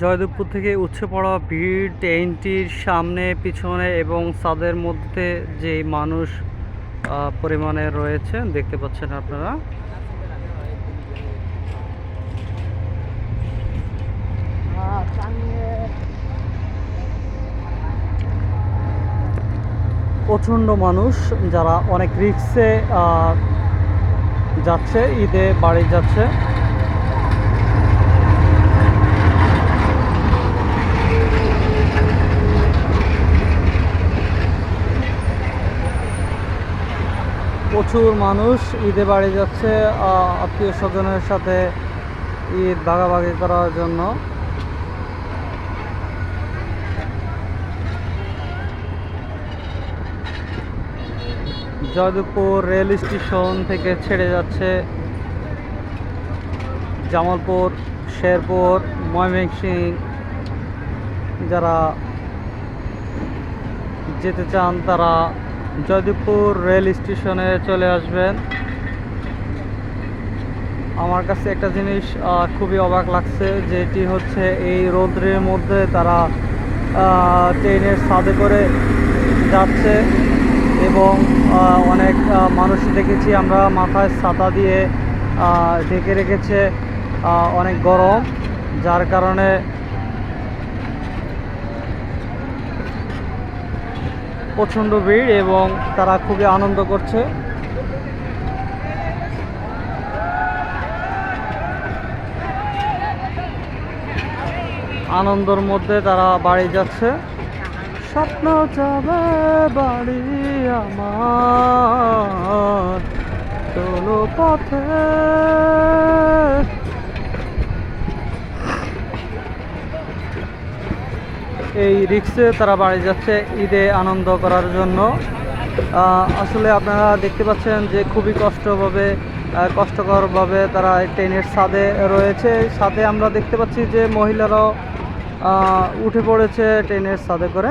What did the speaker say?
জয়দেবপুর থেকে উচ্ছে পড়া ভিড়, ট্রেনটির সামনে, পিছনে এবং ছাদের মধ্যে যে মানুষ পরিমাণে রয়েছে, দেখতে পাচ্ছেন আপনারা। প্রচণ্ড মানুষ যারা অনেক রিক্সে যাচ্ছে, ঈদে বাড়ি যাচ্ছে। প্রচুর মানুষ ঈদে বাড়ি যাচ্ছে আত্মীয় স্বজনের সাথে ঈদ ভাগাভাগি করার জন্য। জয়দেবপুর রেল স্টেশন থেকে ছেড়ে যাচ্ছে জামালপুর, শেরপুর ময়মনসিং যারা যেতে চান তারা জয়দেবপুর রেল স্টেশনে চলে আসবেন। আমার কাছে একটা জিনিস খুবই অবাক লাগছে, যেটি হচ্ছে এই রৌদ্রের মধ্যে তারা ট্রেনের ছাদে করে যাচ্ছে এবং অনেক মানুষ দেখেছি আমরা মাথায় ছাতা দিয়ে ঢেকে রেখেছে অনেক গরম, যার কারণে প্রচণ্ড ভিড় এবং তারা খুবই আনন্দ করছে। আনন্দর মধ্যে তারা বাড়ি যাচ্ছে। স্বপ্ন যাবে বাড়ি আমার, চলো পথে। এই রিক্সে তারা বাড়ি যাচ্ছে ঈদে আনন্দ করার জন্য। আসলে আপনারা দেখতে পাচ্ছেন যে খুবই কষ্টভাবে কষ্টকরভাবে তারা ট্রেনের ছাদে রয়েছে। সাথে আমরা দেখতে পাচ্ছি যে মহিলারাও উঠে পড়েছে ট্রেনের সাদে করে।